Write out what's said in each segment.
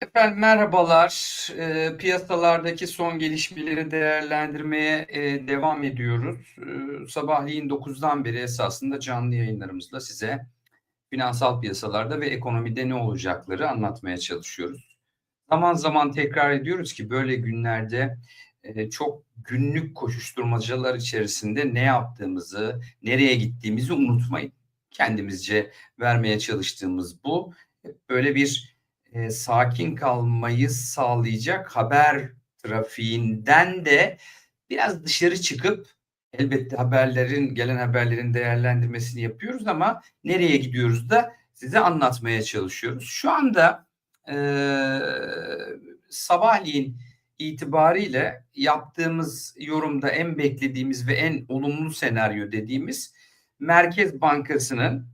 Efendim merhabalar. Eee, piyasalardaki son gelişmeleri değerlendirmeye eee, devam ediyoruz. Eee, sabahleyin 9'dan beri esasında canlı yayınlarımızla size finansal piyasalarda ve ekonomide ne olacakları anlatmaya çalışıyoruz. Zaman zaman tekrar ediyoruz ki böyle günlerde eee, çok günlük koşuşturmacalar içerisinde ne yaptığımızı, nereye gittiğimizi unutmayın. Kendimizce vermeye çalıştığımız bu. Böyle bir e, sakin kalmayı sağlayacak haber trafiğinden de biraz dışarı çıkıp elbette haberlerin gelen haberlerin değerlendirmesini yapıyoruz ama nereye gidiyoruz da size anlatmaya çalışıyoruz. Şu anda e, sabahleyin itibariyle yaptığımız yorumda en beklediğimiz ve en olumlu senaryo dediğimiz Merkez Bankası'nın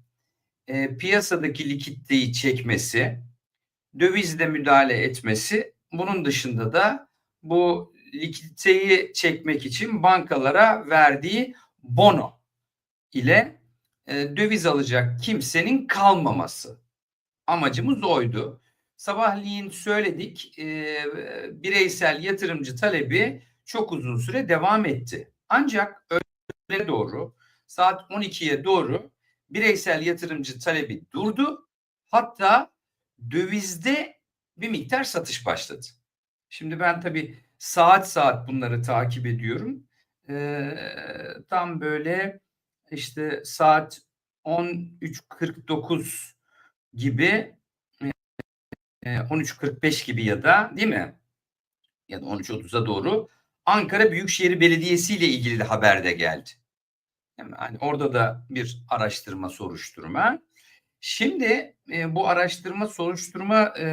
e, piyasadaki likiditeyi çekmesi, dövizle müdahale etmesi. Bunun dışında da bu likiditeyi çekmek için bankalara verdiği bono ile e, döviz alacak kimsenin kalmaması. Amacımız oydu. Sabahleyin söyledik e, bireysel yatırımcı talebi çok uzun süre devam etti. Ancak öğlene doğru saat 12'ye doğru bireysel yatırımcı talebi durdu. Hatta dövizde bir miktar satış başladı. Şimdi ben tabii saat saat bunları takip ediyorum. Ee, tam böyle işte saat 13.49 gibi 13.45 gibi ya da değil mi? Ya da 13.30'a doğru Ankara Büyükşehir Belediyesi ile ilgili de haber de geldi. Yani orada da bir araştırma soruşturma. Şimdi e, bu araştırma soruşturma e,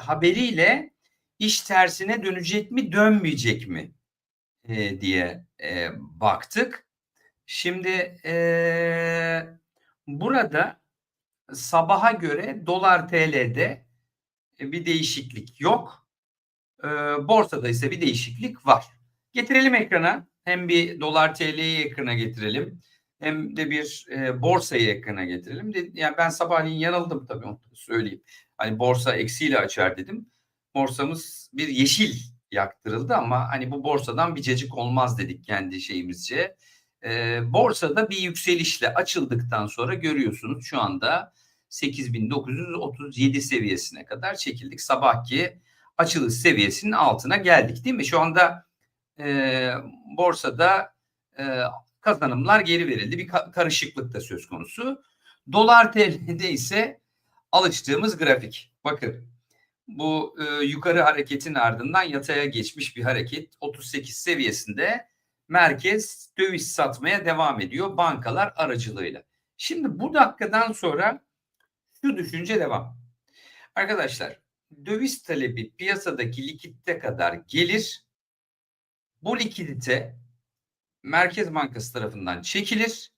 haberiyle iş tersine dönecek mi dönmeyecek mi e, diye e, baktık. Şimdi e, burada sabaha göre dolar TL'de bir değişiklik yok. E, borsada ise bir değişiklik var. Getirelim ekrana. Hem bir dolar TL'yi ekrana getirelim hem de bir e, borsayı ekrana getirelim. Yani ben sabahleyin yanıldım tabii onu söyleyeyim. Hani borsa eksiyle açar dedim. Borsamız bir yeşil yaktırıldı ama hani bu borsadan bir cacık olmaz dedik kendi şeyimizce. E, borsada bir yükselişle açıldıktan sonra görüyorsunuz şu anda 8937 seviyesine kadar çekildik. Sabahki açılış seviyesinin altına geldik değil mi? Şu anda e, borsada e, kazanımlar geri verildi. Bir karışıklık da söz konusu. Dolar TL'de ise alıştığımız grafik. Bakın bu e, yukarı hareketin ardından yataya geçmiş bir hareket. 38 seviyesinde merkez döviz satmaya devam ediyor bankalar aracılığıyla. Şimdi bu dakikadan sonra şu düşünce devam. Arkadaşlar döviz talebi piyasadaki likidite kadar gelir. Bu likidite Merkez Bankası tarafından çekilir.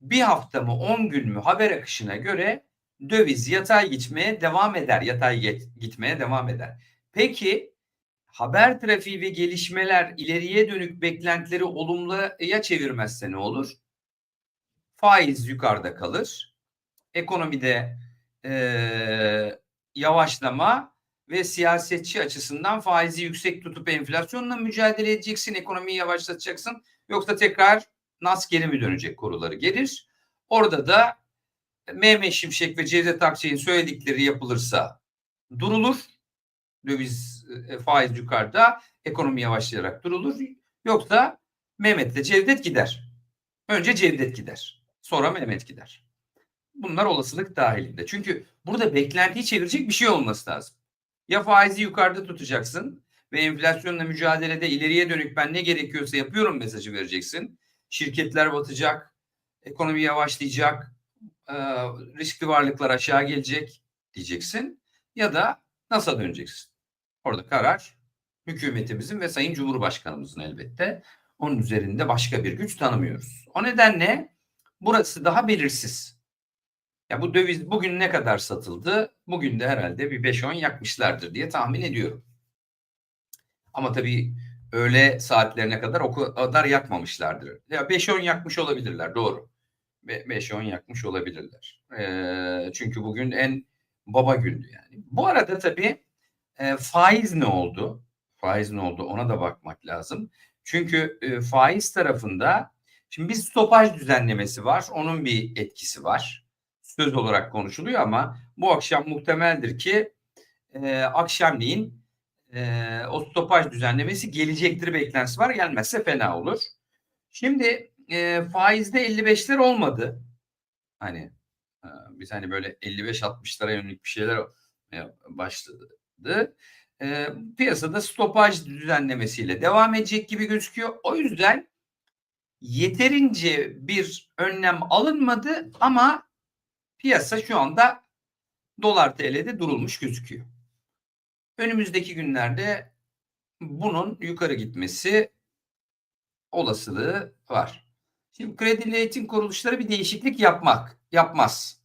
Bir hafta mı 10 gün mü haber akışına göre döviz yatay gitmeye devam eder. Yatay gitmeye devam eder. Peki haber trafiği ve gelişmeler ileriye dönük beklentileri olumluya çevirmezse ne olur? Faiz yukarıda kalır. Ekonomide e, yavaşlama ve siyasetçi açısından faizi yüksek tutup enflasyonla mücadele edeceksin, ekonomiyi yavaşlatacaksın. Yoksa tekrar nas geri mi dönecek koruları gelir. Orada da Mehmet Şimşek ve Cevdet Akçay'ın söyledikleri yapılırsa durulur. Döviz e, faiz yukarıda ekonomi yavaşlayarak durulur. Yoksa Mehmet ile Cevdet gider. Önce Cevdet gider. Sonra Mehmet gider. Bunlar olasılık dahilinde. Çünkü burada beklentiyi çevirecek bir şey olması lazım. Ya faizi yukarıda tutacaksın ve enflasyonla mücadelede ileriye dönük ben ne gerekiyorsa yapıyorum mesajı vereceksin. Şirketler batacak, ekonomi yavaşlayacak, e, riskli varlıklar aşağı gelecek diyeceksin. Ya da nasıl döneceksin. Orada karar hükümetimizin ve Sayın Cumhurbaşkanımızın elbette. Onun üzerinde başka bir güç tanımıyoruz. O nedenle burası daha belirsiz. Ya bu döviz bugün ne kadar satıldı? Bugün de herhalde bir 5-10 yakmışlardır diye tahmin ediyorum. Ama tabii öğle saatlerine kadar o kadar yakmamışlardır. Ya 5-10 yakmış olabilirler doğru. 5-10 yakmış olabilirler. E, çünkü bugün en baba gündü yani. Bu arada tabii E, faiz ne oldu? Faiz ne oldu? Ona da bakmak lazım. Çünkü e, faiz tarafında şimdi bir stopaj düzenlemesi var. Onun bir etkisi var. Söz olarak konuşuluyor ama bu akşam muhtemeldir ki e, akşamleyin e, o stopaj düzenlemesi gelecektir beklentisi var. Gelmezse fena olur. Şimdi e, faizde 55'ler olmadı. Hani e, biz hani böyle 55-60'lara yönelik bir şeyler e, başladı. E, piyasada stopaj düzenlemesiyle devam edecek gibi gözüküyor. O yüzden yeterince bir önlem alınmadı ama piyasa şu anda dolar TL'de durulmuş gözüküyor. Önümüzdeki günlerde bunun yukarı gitmesi olasılığı var. Şimdi kredi rating kuruluşları bir değişiklik yapmak yapmaz.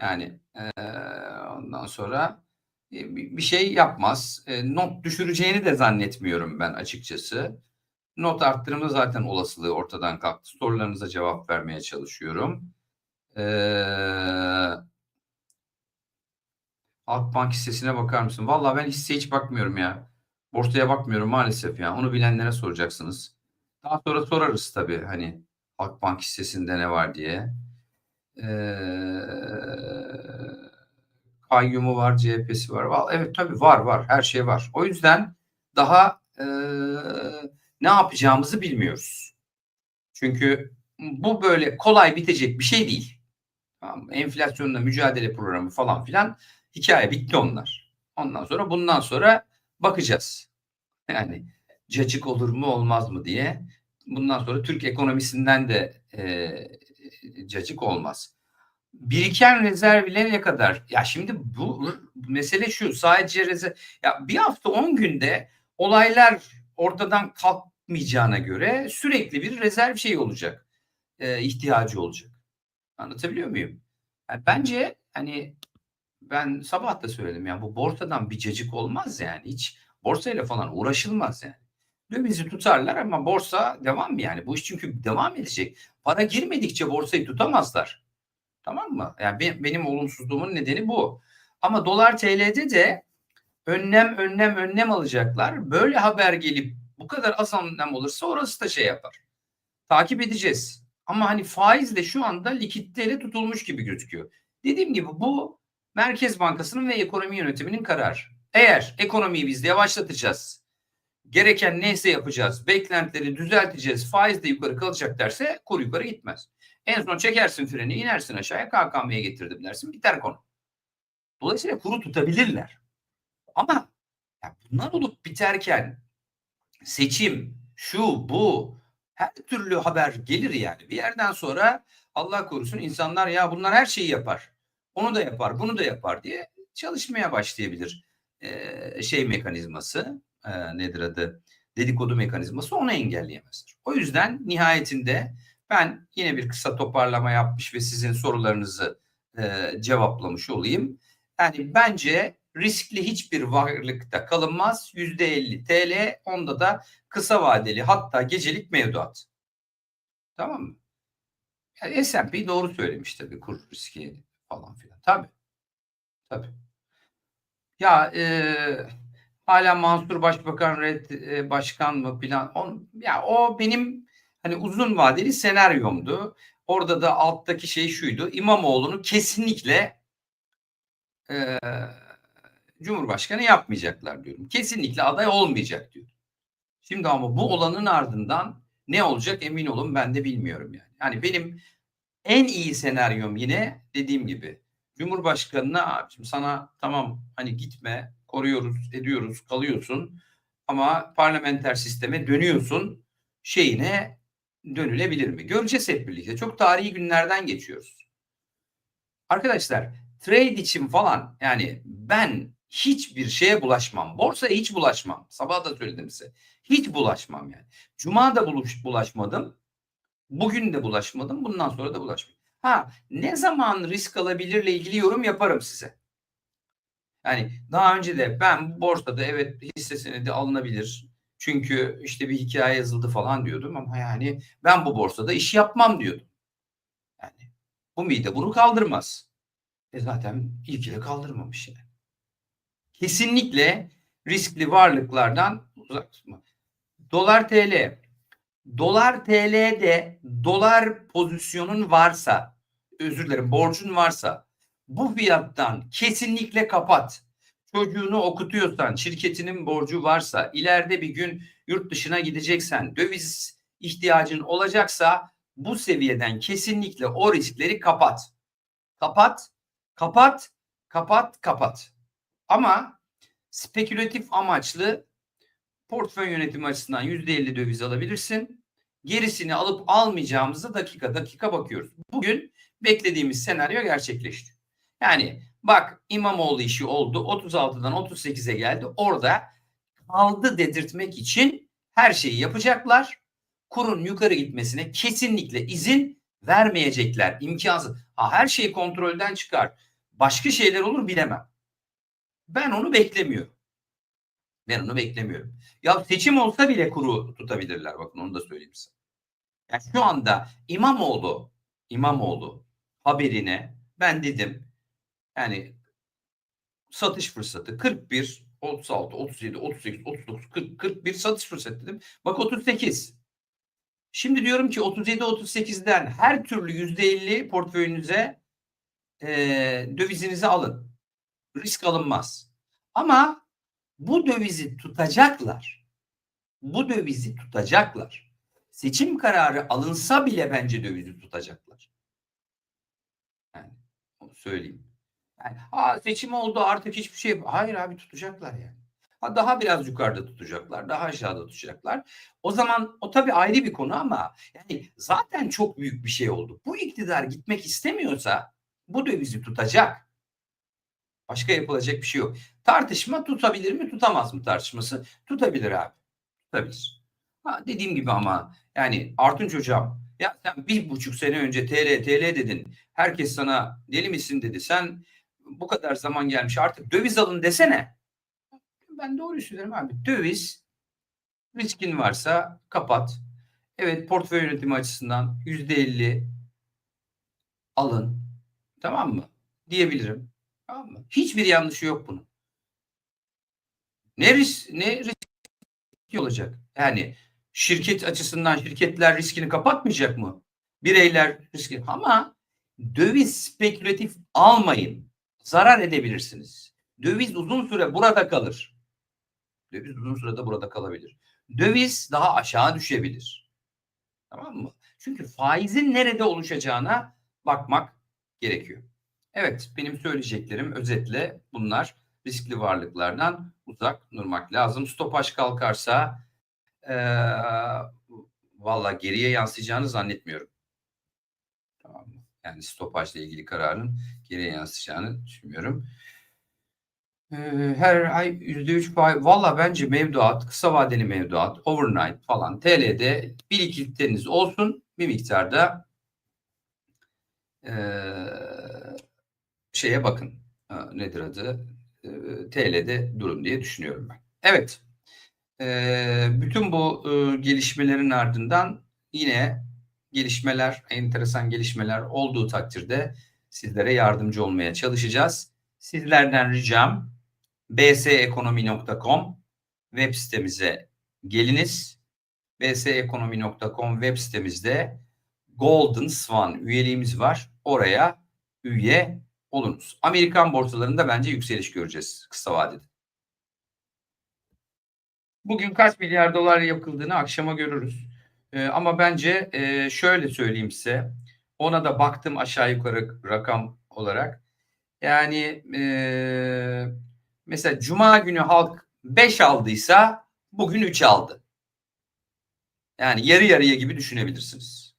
Yani e, ondan sonra e, bir şey yapmaz. E, not düşüreceğini de zannetmiyorum ben açıkçası. Not arttırımı zaten olasılığı ortadan kalktı. Sorularınıza cevap vermeye çalışıyorum. Eee Halkbank hissesine bakar mısın? Vallahi ben hisse hiç bakmıyorum ya. Borsaya bakmıyorum maalesef ya. Onu bilenlere soracaksınız. Daha sonra sorarız tabii hani Halkbank hissesinde ne var diye. Ee, kayyumu var, CHP'si var. Vallahi, evet tabii var var. Her şey var. O yüzden daha e, ne yapacağımızı bilmiyoruz. Çünkü bu böyle kolay bitecek bir şey değil. Enflasyonla mücadele programı falan filan hikaye bitti onlar. Ondan sonra bundan sonra bakacağız. Yani cacık olur mu olmaz mı diye. Bundan sonra Türk ekonomisinden de e, cacık olmaz. Biriken rezerv ne kadar? Ya şimdi bu mesele şu sadece rezerv. Ya bir hafta 10 günde olaylar ortadan kalkmayacağına göre sürekli bir rezerv şey olacak. E, ihtiyacı olacak. Anlatabiliyor muyum? Yani bence hani ben sabah da söyledim ya bu borsadan bir cacık olmaz yani hiç borsayla falan uğraşılmaz yani. Dövizi tutarlar ama borsa devam yani? Bu iş çünkü devam edecek. Para girmedikçe borsayı tutamazlar. Tamam mı? Yani benim, benim olumsuzluğumun nedeni bu. Ama dolar TL'de de önlem önlem önlem alacaklar. Böyle haber gelip bu kadar az önlem olursa orası da şey yapar. Takip edeceğiz. Ama hani faiz de şu anda likiditeyle tutulmuş gibi gözüküyor. Dediğim gibi bu Merkez Bankası'nın ve ekonomi yönetiminin kararı. Eğer ekonomiyi biz yavaşlatacağız, gereken neyse yapacağız, beklentileri düzelteceğiz, faiz de yukarı kalacak derse kur yukarı gitmez. En son çekersin freni, inersin aşağıya KKM'ye getirdim dersin, biter konu. Dolayısıyla kuru tutabilirler. Ama ya bunlar olup biterken seçim, şu, bu, her türlü haber gelir yani. Bir yerden sonra Allah korusun insanlar ya bunlar her şeyi yapar onu da yapar, bunu da yapar diye çalışmaya başlayabilir. Ee, şey mekanizması e, nedir adı? Dedikodu mekanizması onu engelleyemezdir. O yüzden nihayetinde ben yine bir kısa toparlama yapmış ve sizin sorularınızı e, cevaplamış olayım. Yani bence riskli hiçbir varlıkta kalınmaz. Yüzde 50 TL, onda da kısa vadeli hatta gecelik mevduat. Tamam mı? Yani S&P doğru söylemiş tabii kur riski falan filan. Tabii. Tabii. Ya e, hala Mansur Başbakan red e, başkan mı plan on, ya o benim hani uzun vadeli senaryomdu. Orada da alttaki şey şuydu. İmamoğlu'nu kesinlikle e, Cumhurbaşkanı yapmayacaklar diyorum. Kesinlikle aday olmayacak diyorum. Şimdi ama bu olanın ardından ne olacak emin olun ben de bilmiyorum yani. Yani benim en iyi senaryom yine dediğim gibi Cumhurbaşkanına abicim sana tamam hani gitme koruyoruz ediyoruz kalıyorsun ama parlamenter sisteme dönüyorsun şeyine dönülebilir mi? Göreceğiz hep birlikte. Çok tarihi günlerden geçiyoruz. Arkadaşlar trade için falan yani ben hiçbir şeye bulaşmam. Borsaya hiç bulaşmam. Sabah da söyledim size. Hiç bulaşmam yani. Cuma da buluş, bulaşmadım. Bugün de bulaşmadım. Bundan sonra da bulaşmayayım. Ha ne zaman risk alabilirle ilgili yorum yaparım size. Yani daha önce de ben borsada evet hisse senedi alınabilir. Çünkü işte bir hikaye yazıldı falan diyordum ama yani ben bu borsada iş yapmam diyordum. Yani bu mide bunu kaldırmaz. E zaten ilk de kaldırmamış yani. kesinlikle riskli varlıklardan uzak tutma. Dolar TL. Dolar TL'de dolar pozisyonun varsa, özür dilerim borcun varsa bu fiyattan kesinlikle kapat. Çocuğunu okutuyorsan, şirketinin borcu varsa, ileride bir gün yurt dışına gideceksen, döviz ihtiyacın olacaksa bu seviyeden kesinlikle o riskleri kapat. Kapat, kapat, kapat, kapat. Ama spekülatif amaçlı portföy yönetimi açısından %50 döviz alabilirsin. Gerisini alıp almayacağımızı dakika dakika bakıyoruz. Bugün beklediğimiz senaryo gerçekleşti. Yani bak İmamoğlu işi oldu. 36'dan 38'e geldi. Orada kaldı dedirtmek için her şeyi yapacaklar. Kurun yukarı gitmesine kesinlikle izin vermeyecekler. İmkansız. Ha, her şey kontrolden çıkar. Başka şeyler olur bilemem. Ben onu beklemiyorum. Ben onu beklemiyorum. Ya seçim olsa bile kuru tutabilirler. Bakın onu da söyleyeyim size. Yani şu anda İmamoğlu İmamoğlu haberine ben dedim yani satış fırsatı 41, 36, 37, 38, 39, 40, 41 satış fırsatı dedim. Bak 38. Şimdi diyorum ki 37, 38'den her türlü %50 portföyünüze e, dövizinizi alın. Risk alınmaz. Ama bu dövizi tutacaklar. Bu dövizi tutacaklar. Seçim kararı alınsa bile bence dövizi tutacaklar. Yani söyleyeyim. Yani, Aa, seçim oldu artık hiçbir şey. Hayır abi tutacaklar yani. Ha, daha biraz yukarıda tutacaklar, daha aşağıda tutacaklar. O zaman o tabii ayrı bir konu ama yani zaten çok büyük bir şey oldu. Bu iktidar gitmek istemiyorsa bu dövizi tutacak. Başka yapılacak bir şey yok. Tartışma tutabilir mi, tutamaz mı tartışması? Tutabilir abi. Tutabilir. Ha, dediğim gibi ama yani Artunç hocam ya sen bir buçuk sene önce TL TL dedin. Herkes sana deli misin dedi. Sen bu kadar zaman gelmiş artık döviz alın desene. Ben doğru söylerim abi. Döviz riskin varsa kapat. Evet portföy yönetimi açısından yüzde elli alın. Tamam mı? Diyebilirim. Tamam mı? Hiçbir yanlışı yok bunun. Ne risk ne risk olacak? Yani şirket açısından şirketler riskini kapatmayacak mı? Bireyler riski ama döviz spekülatif almayın. Zarar edebilirsiniz. Döviz uzun süre burada kalır. Döviz uzun sürede burada kalabilir. Döviz daha aşağı düşebilir. Tamam mı? Çünkü faizin nerede oluşacağına bakmak gerekiyor. Evet, benim söyleyeceklerim özetle bunlar. Riskli varlıklardan uzak durmak lazım. Stopaj kalkarsa ee, valla geriye yansıyacağını zannetmiyorum. Tamam mı? Yani stopajla ilgili kararın geriye yansıyacağını düşünmüyorum. Ee, her ay %3 faiz. Valla bence mevduat, kısa vadeli mevduat, overnight falan TL'de birikintiniz olsun bir miktarda e, şeye bakın. Nedir adı? E, TL'de durun diye düşünüyorum ben. Evet. E, bütün bu e, gelişmelerin ardından yine gelişmeler, enteresan gelişmeler olduğu takdirde sizlere yardımcı olmaya çalışacağız. Sizlerden ricam bsekonomi.com web sitemize geliniz. bsekonomi.com web sitemizde Golden Swan üyeliğimiz var. Oraya üye olunuz. Amerikan borsalarında bence yükseliş göreceğiz kısa vadede. Bugün kaç milyar dolar yakıldığını akşama görürüz. Ee, ama bence e, şöyle söyleyeyim size. Ona da baktım aşağı yukarı rakam olarak. Yani e, mesela Cuma günü halk 5 aldıysa bugün 3 aldı. Yani yarı yarıya gibi düşünebilirsiniz.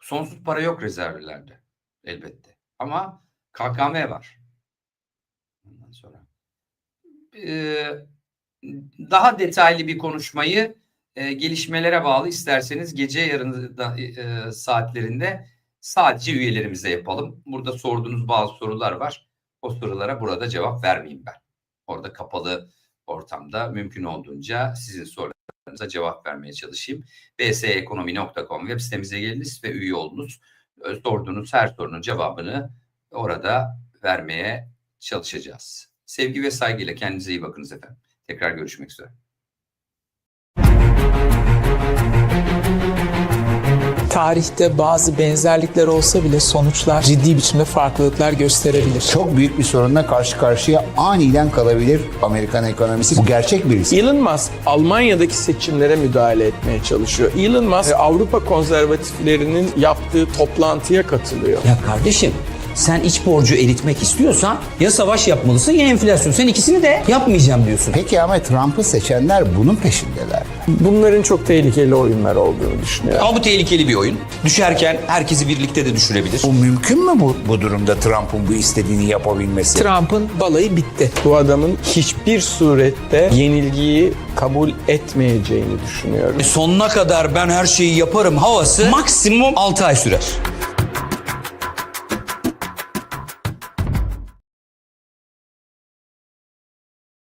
Sonsuz para yok rezervlerde elbette. Ama KKM var. Ondan sonra e, daha detaylı bir konuşmayı e, gelişmelere bağlı isterseniz gece yarın da, e, saatlerinde sadece üyelerimize yapalım. Burada sorduğunuz bazı sorular var. O sorulara burada cevap vermeyeyim ben. Orada kapalı ortamda mümkün olduğunca sizin sorularınıza cevap vermeye çalışayım. bsekonomi.com web sitemize geliniz ve üye olunuz. Sorduğunuz her sorunun cevabını orada vermeye çalışacağız. Sevgi ve saygıyla kendinize iyi bakınız efendim. Tekrar görüşmek üzere. Tarihte bazı benzerlikler olsa bile sonuçlar ciddi biçimde farklılıklar gösterebilir. Çok büyük bir sorunla karşı karşıya aniden kalabilir Amerikan ekonomisi. Bu gerçek bir risk. Elon Musk Almanya'daki seçimlere müdahale etmeye çalışıyor. Elon Musk e, Avrupa konservatiflerinin yaptığı toplantıya katılıyor. Ya kardeşim sen iç borcu eritmek istiyorsan ya savaş yapmalısın ya enflasyon. Sen ikisini de yapmayacağım diyorsun. Peki ama Trump'ı seçenler bunun peşindeler. Bunların çok tehlikeli oyunlar olduğunu düşünüyorum. Ama bu tehlikeli bir oyun. Düşerken herkesi birlikte de düşürebilir. Bu mümkün mü bu, bu durumda Trump'ın bu istediğini yapabilmesi? Trump'ın balayı bitti. Bu adamın hiçbir surette yenilgiyi kabul etmeyeceğini düşünüyorum. Sonuna kadar ben her şeyi yaparım havası maksimum 6 ay sürer.